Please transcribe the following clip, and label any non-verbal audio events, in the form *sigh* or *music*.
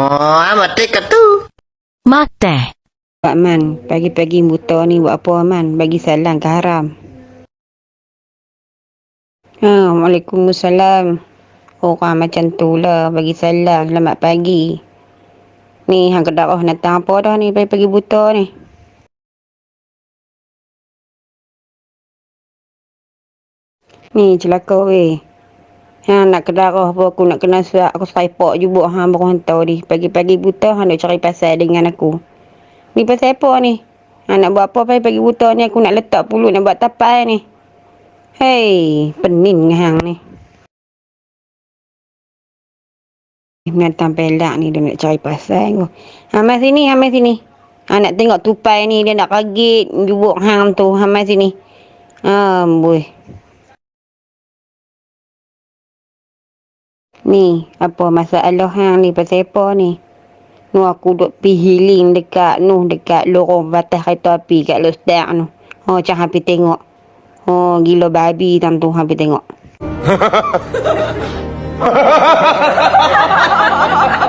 Oh, amat dekat tu. Mak teh. Pak Man, pagi-pagi buta ni buat apa Man? Bagi salam ke haram. Ha, Waalaikumsalam. Orang macam tu lah bagi salam. Selamat pagi. Ni, hang kedarah datang apa dah ni pagi-pagi buta ni? Ni, celaka weh. Ha, nak kedarah apa aku nak kena suap. Aku sepak jubuk hang baru hantar ni. Pagi-pagi buta hang nak cari pasal dengan aku. Ni pasal apa ni? Ha, nak buat apa pagi-pagi buta ni aku nak letak pulu nak buat tapai ni. Hei, pening hang ni. Binatang pelak ni dia nak cari pasal aku. Ha, mai sini, ha, mai sini. Ha, nak tengok tupai ni dia nak kaget jubuk hang tu. Ha, mai sini. Amboi. Ni, apa masalah hang ni pasal apa ni? Nu aku duk pi healing dekat nu dekat lorong batas kereta api kat Lostek nu. Oh, cak hampir tengok. Oh, gila babi tam tu hampir tengok. *laughs*